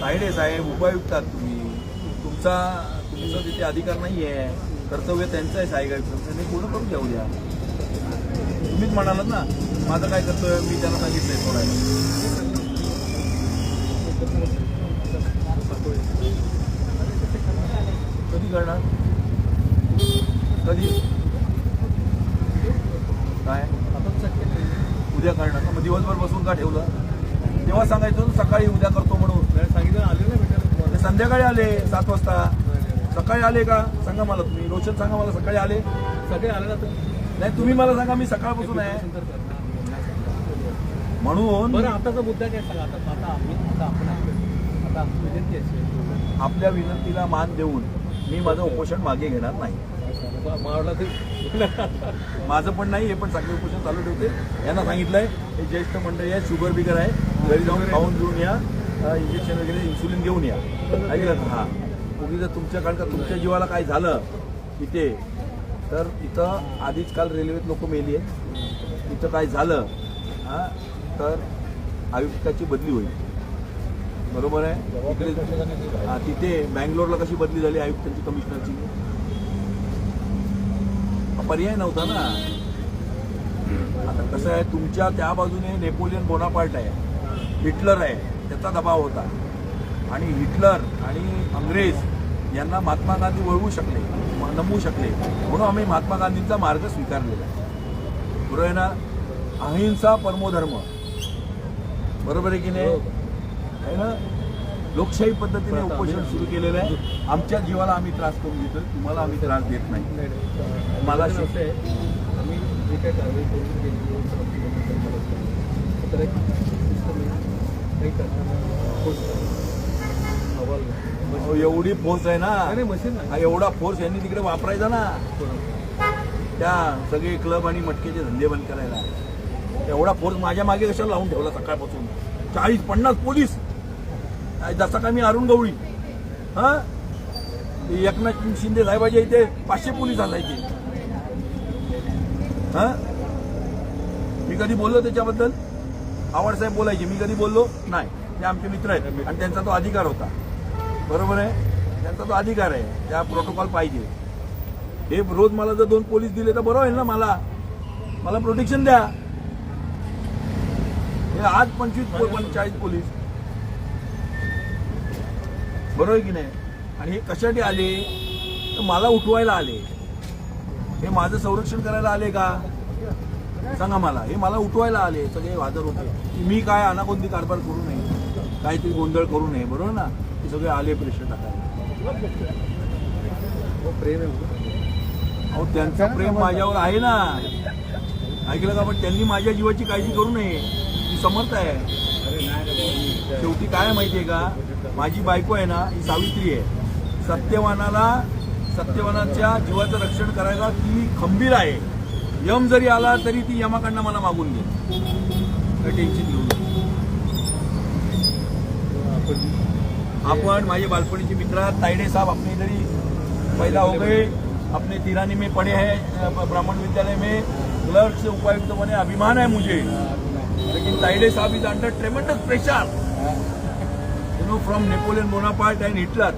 तायडे साहेब उपायुक्त आहात तुम्ही. तुमचा तुमचा तिथे अधिकार नाही आहे कर्तव्य त्यांचं आहे साहेब त्यांनी पूर्ण करून द्या उद्या. तुम्हीच म्हणालात ना माझं काय कर्तव्य मी त्यांना सांगितलंय सोडायला. कधी करणार? कधी? काय? उद्या करणार. मग दिवसभर बसून का ठेवलं? तेव्हा सांगायचं सकाळी उद्या करतो म्हणून. ते संध्याकाळी आले सात वाजता. सकाळी आले का? सांगा मला तुम्ही. रोशन सांगा मला सकाळी आले. सगळे आले ना नाही तुम्ही मला सांगा मी सकाळपासून आहे. म्हणून बरं आताचा मुद्दा काय सांगा? आता आता आम्ही आता आपण. आता विनंती. आपल्या विनंतीला मान देऊन मी माझं उपोषण मागे घेणार नाही. माझं पण नाही हे पण सगळे उपोषण चालू ठेवते. यांना सांगितलंय हे ज्येष्ठ मंडळी आहे शुगर बिगर आहे. घरी जाऊन खाऊन घेऊन या. इंजेक्शन वगैरे इन्सुलिन घेऊन या. ऐकलं ना हा. उगी जर तुमच्या कारण का तुमच्या जीवाला काय झालं? इथे. तर इथं आधीच काल रेल्वेत लोक मेली आहे इथं काय झालं? हा? तर आयुक्ताची बदली होईल. बरोबर आहे? इकडे- तिथे बँगलोरला कशी बदली झाली आयुक्तांची कमिशनरची? पर्याय नव्हता ना. आता कसं आहे तुमच्या त्या बाजूने नेपोलियन बोनापार्ट आहे. हिटलर आहे. त्याचा दबाव होता. आणि हिटलर आणि अंग्रेज यांना महात्मा गांधी वळवू शकले नमवू शकले. म्हणून आम्ही महात्मा गांधींचा मार्ग स्वीकारलेला आहे. बरोबर आहे ना? अहिंसा परमोधर्म. बरोबर आहे की नाही? आहे ना? लोकशाही पद्धतीने उपोषण सुरू केलेलं आहे. आमच्या जीवाला आम्ही त्रास करून घेतो तुम्हाला आम्ही त्रास देत नाही. मला आहे आम्ही जे काही कारवाई करून गेली तर एक system आहे. काही करणार पोस्ट अहवाल अहो, एवढी फोर्स आहे ना. मशीन हा एवढा फोर्स यांनी तिकडे वापरायचा ना. त्या सगळे क्लब आणि मटकेचे धंदे बंद करायला. एवढा फोर्स माझ्या मागे कशाला लावून ठेवला सकाळपासून? चाळीस पन्नास पोलीस. जसा का मी अरुण गवळी. हा? एकनाथ शिंदे साहेबाच्या इथे पाचशे पोलीस असायचे हा? मी कधी बोललो त्याच्याबद्दल? आवडसाहेब बोलायचे. मी कधी बोललो? नाही. ते आमचे मित्र आहेत. आणि त्यांचा तो अधिकार होता. बरोबर आहे? त्यांचा तो अधिकार आहे. त्या प्रोटोकॉल पाहिजे. हे रोज मला जर दोन पोलीस दिले तर बरं होईल ना मला? मला प्रोटेक्शन द्या. हे आज पंचवीस पंचेचाळीस पोलीस. बरोबर आहे की नाही? आणि हे कशासाठी आले? तर मला उठवायला आले. हे माझं संरक्षण करायला आले का? सांगा मला. हे मला उठवायला आले सगळे हजर होते. मी काय अनाकोणती कारभार करू नये काहीतरी गोंधळ करू नये बरोबर ना? ते सगळे आले प्रेशर टाकायला. प्रेम अहो त्यांचं प्रेम माझ्यावर आहे ना. ऐकलं का? पण त्यांनी माझ्या जीवाची काळजी करू नये. मी समर्थ आहे. अरे शेवटी काय माहितीये का? माझी बायको आहे ना ही सावित्री आहे. सत्यवानाला सत्यवानाच्या जीवाचं रक्षण करायला ती खंबीर आहे. यम जरी आला तरी ती यमाकडनं मला मागून घे. काही टेन्शन घेऊ आपण आपण माझे बालपणीचे मित्र तायडे साहब अपने इधर पैदा हो गए. अपने तिरानी में पढ़े हैं ब्राह्मण विद्यालय में. क्लर्क से उपायुक्त बने अभिमान है मुझे. लेकिन ताइडे साहब is under tremendous pressure you know from Napoleon Bonaparte and Hitler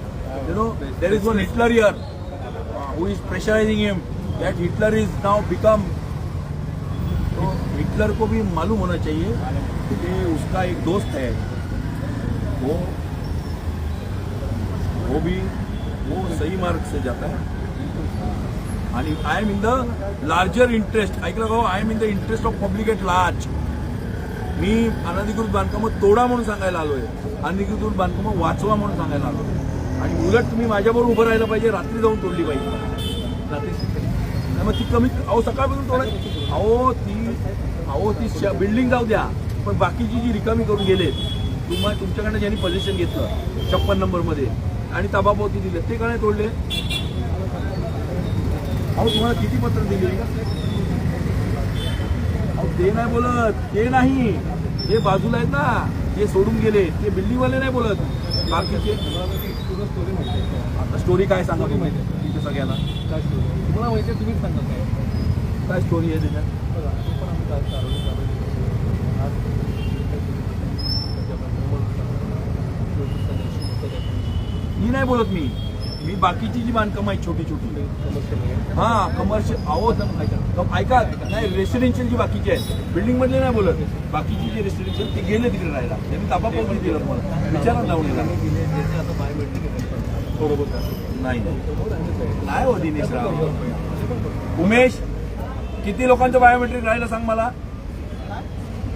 you know there is one Hitler here who is pressurising him that Hitler is now become तो हिटलर को भी मालूम होना चाहिए कि उसका एक दोस्त है। वो वो भी वो सही मार्ग से जाता है। आणि I am in the larger interest ऐकलं का I am in the interest of public at large मी अनधिकृत बांधकामं तोडा म्हणून सांगायला आलोय। अनधिकृत बांधकामं वाचवा म्हणून सांगायला आलोय। आणि उलट तुम्ही माझ्याबरोबर उभं राहिलं पाहिजे रात्री जाऊन तोडली पाहिजे। रात्री मग ती कमी अहो सकाळपासून थोडं अहो ती अहो ती बिल्डिंग जाऊ द्या. पण बाकीची जी रिकामी करून गेले तुम्हाला तुमच्याकडनं ज्यांनी पोझिशन घेतलं छप्पन नंबरमध्ये आणि तबापोती दिले ते का नाही तोडले? अहो तुम्हाला किती पत्र दिली? अहो ते नाही बोलत. ते नाही. जे बाजूला आहेत ना. ते सोडून गेले. ते बिल्डिंगवाले नाही बोलत. बाकीचे आता स्टोरी काय सांगा तुम्ही? तिथे सगळ्यांना काय स्टोरी तुम्हाला माहिती आहे तुम्हीच सांगा काय? काय स्टोरी आहे त्याच्यात? बघा तो पण आम्ही त्याच्यामध्ये मोबाईल नाही बोलत मी. मी बाकीची जी बांधकामं आहेत छोटी छोटी हा कमर्शियल कम- ऐका नाही रेसिडेन्शियल जी बाकीची आहेत बिल्डिंग मधले नाही बोलत. बाकीची जी रेसिडेन्शियल ते गेले तिकडे राहायला. त्यांनी ताबा पण दिला तुम्हाला. विचारा जाऊन नाही. नाही हो दिनेश राव. उमेश किती लोकांचं बायोमेट्रिक राहिलं सांग मला?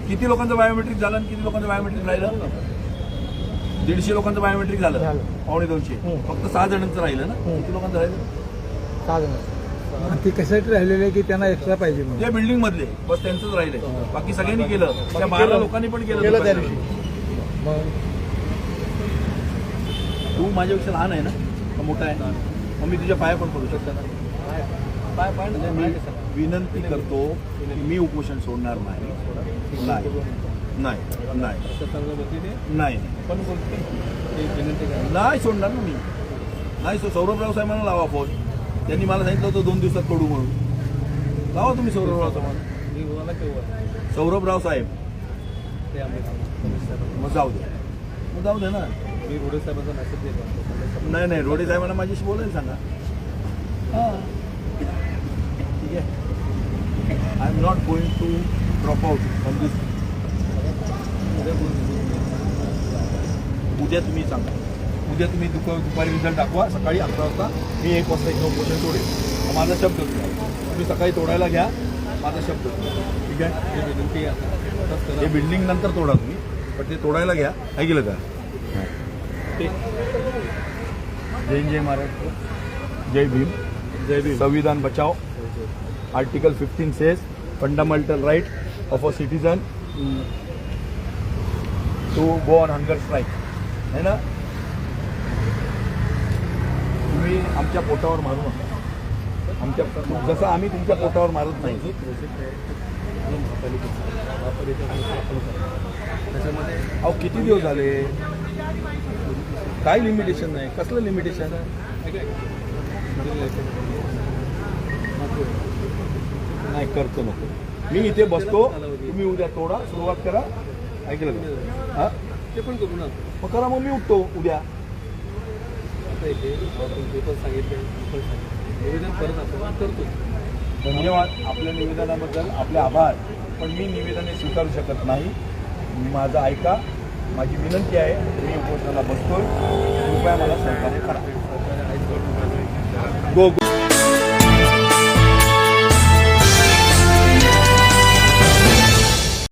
किती लोकांचं बायोमेट्रिक झालं आणि किती लोकांचं बायोमेट्रिक राहिलं? दीडशे लोकांचं बायोमेट्रिक झालं. पावणे दोनशे. फक्त सहा जणांचं राहिलं ना. किती लोकांचं राहिलं? सहा जण. ते कशासाठी राहिलेले आहे की त्यांना एक्स्ट्रा पाहिजे म्हणून? ते बिल्डिंग मधले. बस त्यांचंच राहिलंय. बाकी सगळ्यांनी केलं. त्या बारा. लोकांनी पण केलं केलं त्या दिवशी. तू माझ्यापेक्षा लहान आहे ना? मोठा आहे? मग मी तुझ्या पाया पण पडू शकतो ना? पाय पाय म्हणजे मी विनंती करतो की मी उपोषण सोडणार नाही. नाही. नाही. नाही. नाही. पण बोलते. ते विनंती करा नाही सोडणार ना मी. नाही सो सौरभराव साहेबांना लावा फोन त्यांनी मला सांगितलं होतं दोन दिवसात तोडू म्हणून. लावा तुम्ही सौरभराव साहेबांना. सौरभराव साहेब. मग जाऊ दे. मग जाऊ दे ना. मी रोडे साहेबांचा मेसेज देतो. नाही नाही रोडे साहेबांना माझ्याशी बोलायला सांगा. हां. ठीक आहे? I am not going to drop out from this उद्या तुम्ही सांगा. उद्या तुम्ही दुप दुपारी रिझल्ट दाखवा. सकाळी अकरा वाजता मी एक वाजता एक उपोषण तोडेल माझा शब्द होता. तुम्ही सकाळी तोडायला घ्या. माझा शब्द होता. ठीक आहे? हे विनंती आता. हे बिल्डिंग नंतर तोडा तुम्ही. पण ते तोडायला घ्या. ऐकलं का? ते. जय जय महाराष्ट्र जय भीम. जय भीम. संविधान बचाओ. Article 15 says fundamental right of a citizen to go on hunger strike. है ना? तुम्ही आमच्या पोटावर मारू नका. आमच्या जसं आम्ही तुमच्या पोटावर मारत नाही. अहो किती दिवस झाले? काय लिमिटेशन नाही. कसलं लिमिटेशन. नाही करतो नको. मी इथे बसतो. तुम्ही उद्या तोडा. सुरुवात करा. ऐकलं का? हा? ते पण करू ना. मग करा मग मी उठतो उद्या. धन्यवाद आपल्या निवेदनाबद्दल. आपले आभार. पण मी निवेदने स्वीकारू शकत नाही. माझं ऐका. माझी विनंती आहे मी उपोषणाला बसतोय. कृपया मला सहकार्य करा. गो गो